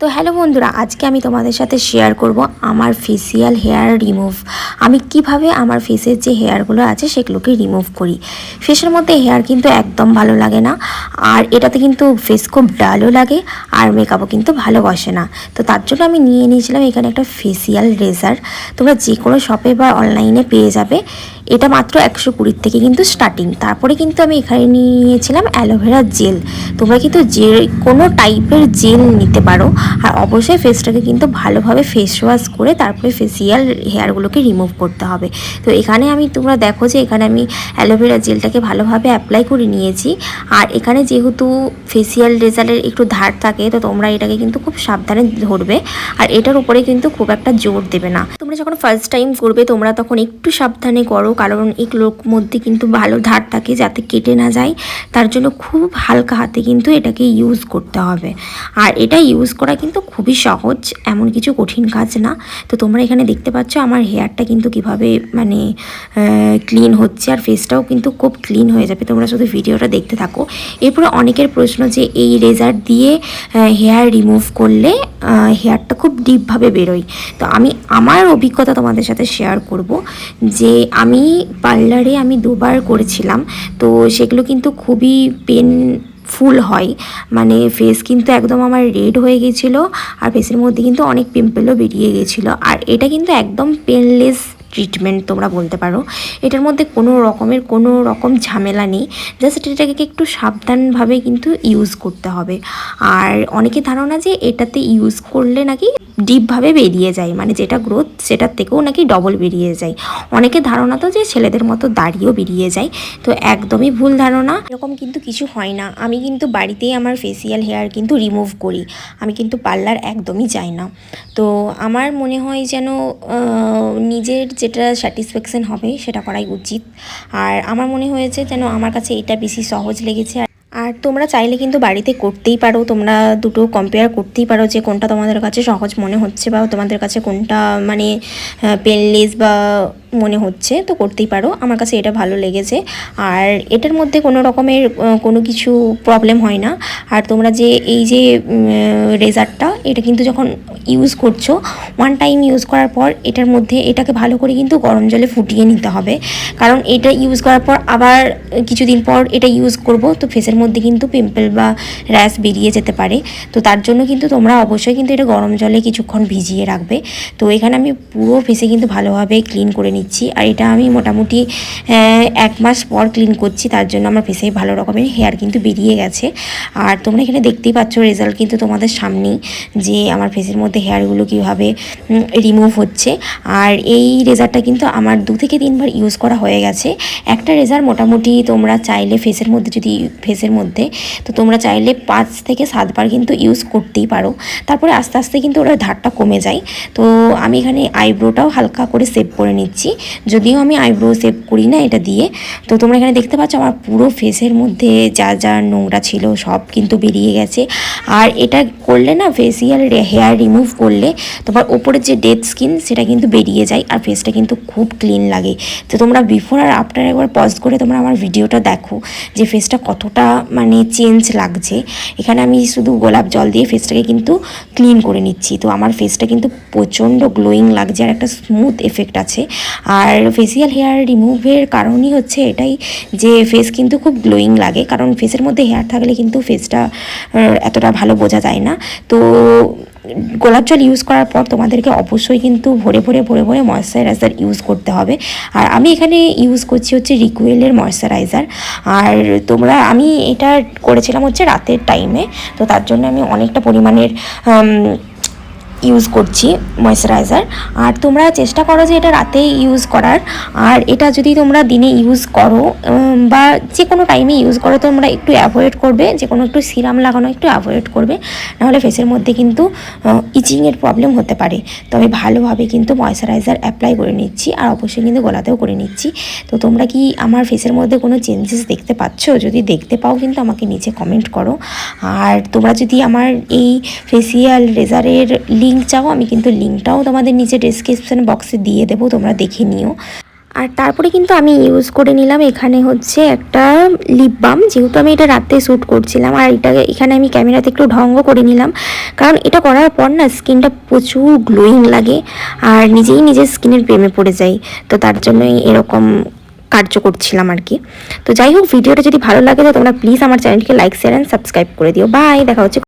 তো হ্যালো বন্ধুরা, আজকে আমি তোমাদের সাথে শেয়ার করব আমার ফেসিয়াল হেয়ার রিমুভ আমি কীভাবে আমার ফেসের যে হেয়ারগুলো আছে সেগুলোকে রিমুভ করি। ফেসের মধ্যে হেয়ার কিন্তু একদম ভালো লাগে না, আর এটাতে কিন্তু ফেস খুব ডালও লাগে, আর মেকআপও কিন্তু ভালো বসে না। তো তার জন্য আমি নিয়ে নিয়েছিলাম এখানে একটা ফেসিয়াল রেজার তোমরা যে কোনো শপে বা অনলাইনে পেয়ে যাবে। এটা মাত্র একশো কুড়ির থেকে কিন্তু স্টার্টিং তারপরে কিন্তু আমি এখানে নিয়ে নিয়েছিলাম অ্যালোভেরা জেল। তোমরা কিন্তু যে কোনো টাইপের জেল নিতে পারো। আর অবশ্যই ফেসটাকে কিন্তু ভালোভাবে ফেস ওয়াশ করে তারপরে ফেসিয়াল হেয়ারগুলোকে রিমুভ করতে হবে। তো এখানে আমি, তোমরা দেখো যে এখানে আমি অ্যালোভেরা জেলটাকে ভালোভাবে অ্যাপ্লাই করে নিয়েছি। আর এখানে যেহেতু ফেসিয়াল রেজাল্টের একটু ধার থাকে, তো তোমরা এটাকে কিন্তু খুব সাবধানে ধরবে। আর এটার উপরে কিন্তু খুব একটা জোর দেবে না। তোমরা যখন ফার্স্ট টাইম করবে, তোমরা তখন একটু সাবধানে করো। কারণ এগুলোর মধ্যে কিন্তু ভালো ধার থাকে যাতে কেটে না যায়। তার জন্য খুব হালকা হাতে কিন্তু এটাকে ইউজ করতে হবে। আর এটা ইউজ করা কিন্তু খুবই সহজ, এমন কিছু কঠিন কাজ না। তো তোমরা এখানে দেখতে পাচ্ছ আমার হেয়ারটা কিন্তু কীভাবে মানে ক্লিন হচ্ছে আর ফেসটাও কিন্তু খুব ক্লিন হয়ে যাবে। তোমরা শুধু ভিডিওটা দেখতে থাকো। এরপরে অনেকের প্রশ্ন যে এই রেজার দিয়ে হেয়ার রিমুভ করলে হেয়ারটা খুব ডিপভাবে বেরোয়। তো আমি আমার অভিজ্ঞতা তোমাদের সাথে শেয়ার করব যে আমি পার্লারে আমি দুবার করেছিলাম, তো সেগুলো কিন্তু খুবই পেন ফুল হয়। মানে ফেস কিন্তু একদম আমার রেড হয়ে গেছিল, আর ফেসের মধ্যে কিন্তু অনেক পিম্পলও বেরিয়ে গেছিল। আর এটা কিন্তু একদম পেনলেস ট্রিটমেন্ট তোমরা বলতে পারো। এটার মধ্যে কোনো রকমের কোনো রকম ঝামেলা নেই। জাস্ট এটাকে একটু সাবধানভাবে কিন্তু ইউজ করতে হবে। আর অনেকে ধারণা যে এটাতে ইউজ করলে নাকি ডিপভাবে বেরিয়ে যায় মানে যেটা গ্রোথ সেটার থেকেও নাকি ডবল বেরিয়ে যায়। অনেকে ধারণা তো যে ছেলেদের মতো দাড়িও বেরিয়ে যায়, তো একদমই ভুল ধারণা। এরকম কিন্তু কিছু হয় না। আমি কিন্তু বাড়িতেই আমার ফেসিয়াল হেয়ার কিন্তু রিমুভ করি। আমি কিন্তু পার্লার একদমই যাই না। তো আমার মনে হয় যেন নিজের যেটা স্যাটিসফ্যাকশান হবে সেটা করাই উচিত। আর আমার মনে হয়েছে যেন আমার কাছে এটা বেশি সহজ লেগেছে। তোমরা চাইলে কিন্তু বাড়িতে করতেই পারো, তোমরা দুটো কম্পেয়ার করতেই পারো যে কোনটা তোমাদের কাছে সহজ মনে হচ্ছে বা তোমাদের কাছে কোনটা মানে পেনলেস বা মনে হচ্ছে, তো করতেই পারো। আমার কাছে এটা ভালো লেগেছে। আর এটার মধ্যে কোনো রকমের কোনো কিছু প্রবলেম হয় না। আর তোমরা যে, এই যে রেজারটা এটা কিন্তু যখন ইউজ করছ ওয়ান টাইম ইউজ করার পর এটার মধ্যে এটাকে ভালো করে কিন্তু গরম জলে ফুটিয়ে নিতে হবে। কারণ এটা ইউজ করার পর আবার কিছুদিন পর এটা ইউজ করব, তো ফেসের মধ্যে কিন্তু পিম্পল বা র্যাশ বেরিয়ে যেতে পারে। তো তার জন্য কিন্তু তোমরা অবশ্যই কিন্তু এটা গরম জলে কিছুক্ষণ ভিজিয়ে রাখবে। তো এখানে আমি পুরো ফেসে কিন্তু ভালোভাবে ক্লিন করে নিচ্ছি। আর এটা আমি মোটামুটি এক মাস পর ক্লিন করছি। তার জন্য আমার ফেসে ভালো রকমের হেয়ার কিন্তু বেরিয়ে গেছে। আর তোমরা এখানে দেখতেই পাচ্ছ রেজাল্ট কিন্তু তোমাদের সামনেই যে আমার ফেসের মধ্যে হেয়ারগুলো কীভাবে রিমুভ হচ্ছে। আর এই রেজারটা কিন্তু আমার দু থেকে তিনবার ইউজ করা হয়ে গেছে। একটা রেজার মোটামুটি তোমরা চাইলে ফেসের মধ্যে যদি ফেসের মধ্যে, তো তোমরা চাইলে পাঁচ থেকে সাতবার কিন্তু ইউজ করতেই পারো। তারপরে আস্তে আস্তে কিন্তু ওটার ধারটা কমে যায়। তো আমি এখানে আইব্রোটাও হালকা করে সেভ করে নিচ্ছি। যদিও আমি আইব্রো সেভ করি না এটা দিয়ে। তো তোমরা এখানে দেখতে পাচ্ছ আমার পুরো ফেসের মধ্যে যা যা নোংরা ছিল সব কিন্তু বেরিয়ে গেছে। আর এটা করলে না ফেসিয়াল হেয়ার রিমুভ করলে তোমার ওপরের যে ডেড স্কিন সেটা কিন্তু বেরিয়ে যায় আর ফেসটা কিন্তু খুব ক্লিন লাগে। তো তোমরা বিফোর আর আফটার একবার পজ করে তোমরা আমার ভিডিওটা দেখো যে ফেসটা কতটা মানে চেঞ্জ লাগছে। এখানে আমি শুধু গোলাপ জল দিয়ে ফেসটাকে কিন্তু ক্লিন করে নিচ্ছি। তো আমার ফেসটা কিন্তু প্রচণ্ড গ্লোয়িং লাগছে আর একটা স্মুথ এফেক্ট আছে। আর ফেসিয়াল হেয়ার রিমুভের কারণই হচ্ছে এটাই যে ফেস কিন্তু খুব গ্লোয়িং লাগে। কারণ ফেসের মধ্যে হেয়ার থাকলে কিন্তু ফেসটা এতটা ভালো বোঝা যায় না। তো গোলাপ জল ইউজ করার পর তোমাদেরকে অবশ্যই কিন্তু ভরে ভরে ভরে ভরে ময়শ্চারাইজার ইউজ করতে হবে। আর আমি এখানে ইউজ করছি হচ্ছে রিকুয়েলের ময়শ্চারাইজার আর তোমরা, আমি এটা করেছিলাম হচ্ছে রাতের টাইমে তো তার জন্য আমি অনেকটা পরিমাণের ইউজ করছি ময়শ্চারাইজার আর তোমরা চেষ্টা করো যে এটা রাতে ইউজ করার। আর এটা যদি তোমরা দিনে ইউজ করো বা যে কোনো টাইমে ইউজ করো, তোমরা একটু অ্যাভয়েড করবে। যে কোনো একটু সিরাম লাগানো, একটু অ্যাভয়েড করবে। নাহলে ফেসের মধ্যে কিন্তু ইচিংয়ের প্রবলেম হতে পারে। তবে ভালোভাবে কিন্তু ময়শ্চারাইজার অ্যাপ্লাই করে নিচ্ছি, আর অবশ্যই কিন্তু গলাতেও করে নিচ্ছি। তো তোমরা কি আমার ফেসের মধ্যে কোনো চেঞ্জেস দেখতে পাচ্ছ? যদি দেখতে পাও কিন্তু আমাকে নিচে কমেন্ট করো। আর তোমরা যদি আমার এই ফেসিয়াল রেজারের লিঙ্ক চাও, আমি কিন্তু লিঙ্কটাও তোমাদের নিচে ডিসক্রিপশন বক্সে দিয়ে দেবো, তোমরা দেখে নিও। আর তারপরে কিন্তু আমি ইউজ করে নিলাম, এখানে হচ্ছে একটা লিপ বাম যেহেতু আমি এটা রাতে শ্যুট করছিলাম, আর এটা এখানে আমি ক্যামেরাতে একটু ঢঙ্গ করে নিলাম, কারণ এটা করার পর না স্কিনটা প্রচুর গ্লোয়িং লাগে, আর নিজেই নিজের স্কিনের প্রেমে পড়ে যাই, তো তার জন্যই এরকম কার্য করছিলাম আর কি। তো যাই হোক, ভিডিওটা যদি ভালো লাগে তো তোমরা প্লিজ আমার চ্যানেলকে লাইক শেয়ার অ্যান্ড সাবস্ক্রাইব করে দিও। বাই দেখা হচ্ছে